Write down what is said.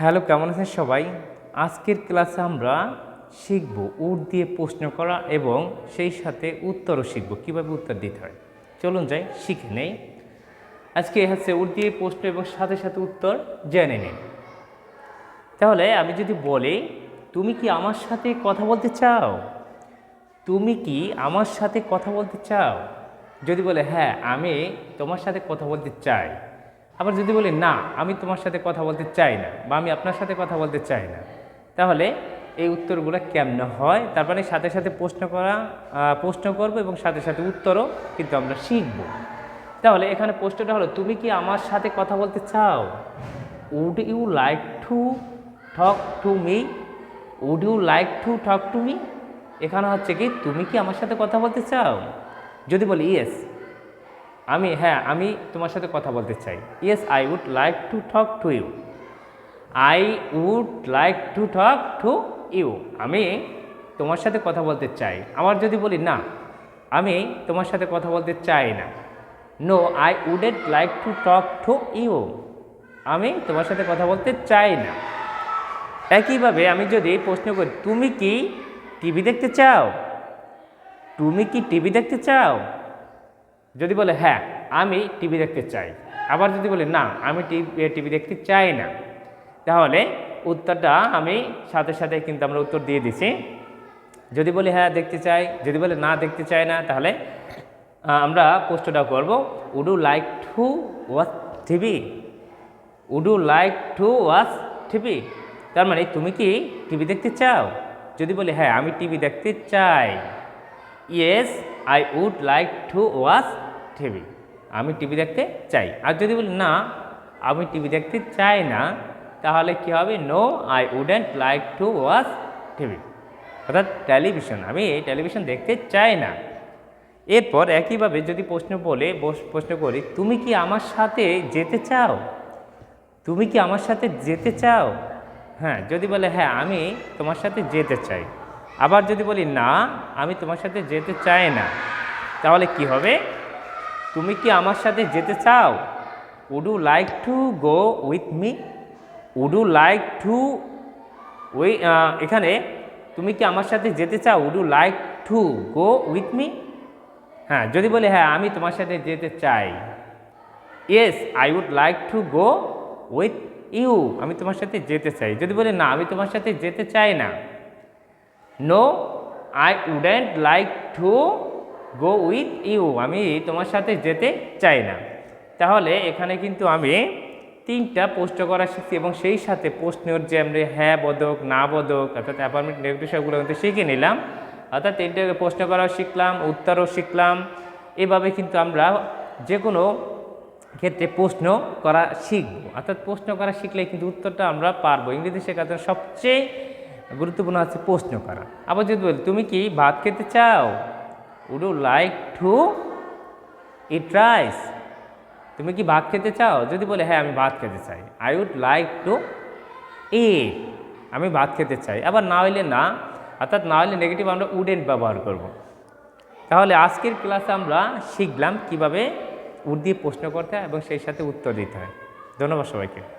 Hello, কেমন আছেন সবাই? আজকের ক্লাসে আমরা শিখব উট দিয়ে প্রশ্ন করা এবং সেই সাথে উত্তরও শিখব। কীভাবে উত্তর দিতে হয়? চলুন যাই, শিখে নেই। আজকে হচ্ছে উট দিয়ে প্রশ্ন এবং সাথে সাথে উত্তর জেনে নিন তাহলে আমি যদি বলি, তুমি কি আমার সাথে কথা বলতে চাও? তুমি কি আমার সাথে কথা বলতে চাও? যদি বলে হ্যাঁ আমি তোমার সাথে কথা বলতে চাই। আবার যদি বলি, না, আমি তোমার সাথে কথা বলতে চাই না বা আমি আপনার সাথে কথা বলতে চাই না, তাহলে এই উত্তরগুলো কেমন হয়? তারপরে সাথে সাথে প্রশ্ন করা প্রশ্ন করব এবং সাথে সাথে উত্তরও কিন্তু আমরা শিখব। তাহলে এখানে প্রশ্নটা হলো, তুমি কি আমার সাথে কথা বলতে চাও? Would you like to talk to me would you like to talk to me এখানে হচ্ছে কি, তুমি কি আমার সাথে কথা বলতে চাও? যদি বলি ইয়েস আমি হ্যাঁ আমি তোমার সাথে কথা বলতে চাই। Yes I would like to talk to you I would like to talk to you আমি তোমার সাথে কথা বলতে চাই। আমার যদি বলি না, আমি তোমার সাথে কথা বলতে চাই না। No I wouldn't like to talk to you আমি তোমার সাথে কথা বলতে চাই না। একইভাবে আমি যদি প্রশ্ন করি, তুমি কি টিভি দেখতে চাও? তুমি কি টিভি দেখতে চাও? যদি বলে হ্যাঁ আমি টিভি দেখতে চাই। আবার যদি বলে, না, আমি টিভি দেখতে চাই না। তাহলে উত্তরটা আমি সাথে সাথে কিন্তু আমরা উত্তর দিয়ে দিছি। যদি বলি হ্যাঁ দেখতে চাই। যদি বলে, না, দেখতে চাই না, তাহলে আমরা প্রশ্নটা করব would you like to watch TV would you like to watch TV তার মানে তুমি কি টিভি দেখতে চাও? যদি বলি হ্যাঁ আমি টিভি দেখতে চাই। Yes I would like to watch TV আমি টিভি দেখতে চাই। আর যদি বলি, না, আমি টিভি দেখতে চাই না, তাহলে কি হবে? No I wouldn't like to watch TV অর্থাৎ টেলিভিশন আমি এই টেলিভিশন দেখতে চাই না। এরপর একইভাবে যদি প্রশ্ন বলে প্রশ্ন করি, তুমি কি আমার সাথে যেতে চাও? তুমি কি আমার সাথে যেতে চাও? হ্যাঁ যদি বলে হ্যাঁ আমি তোমার সাথে যেতে চাই। আবার যদি বলি, না, আমি তোমার সাথে যেতে চাই না। তাহলে কি হবে? তুমি কি আমার সাথে যেতে চাও? Would like to go with me would like to ওই এখানে তুমি কি আমার সাথে যেতে চাও? Would like to go with me হ্যাঁ যদি বলি হ্যাঁ আমি তোমার সাথে যেতে চাই। Yes I would like to go with you আমি তোমার সাথে যেতে চাই। যদি বলি, না, আমি তোমার সাথে যেতে চাই না। No I wouldn't like to go with you আমি তোমার সাথে যেতে চাই না। তাহলে এখানে কিন্তু আমি তিনটা প্রশ্ন করা শিখছি এবং সেই সাথে প্রশ্নের যে আমরা হ্যাঁ বদক, না বদক, অর্থাৎ অ্যাপার্টমেন্ট নেগেটিভ সবগুলো কিন্তু শিখে নিলাম। অর্থাৎ তিনটে প্রশ্ন করাও শিখলাম, উত্তরও শিখলাম। এভাবে কিন্তু আমরা যে কোনো ক্ষেত্রে প্রশ্ন করা শিখব। অর্থাৎ প্রশ্ন করা শিখলে কিন্তু উত্তরটা আমরা পারব। ইংরেজি শেখার সবচেয়ে গুরুত্বপূর্ণ হচ্ছে প্রশ্ন করা। আবার যদি বলি তুমি কি ভাত খেতে চাও? Would you like to eat rice তুমি কি ভাত খেতে চাও? যদি বলে হ্যাঁ আমি ভাত খেতে চাই। I would like to eat আমি ভাত খেতে চাই। আবার না হইলে না, অর্থাৎ না হইলে নেগেটিভ আমরা উডেন্ট ব্যবহার করব। তাহলে আজকের ক্লাসে আমরা শিখলাম কীভাবে উড দিয়ে প্রশ্ন করতে হয় এবং সেই সাথে উত্তর দিতে হয়। ধন্যবাদ সবাইকে।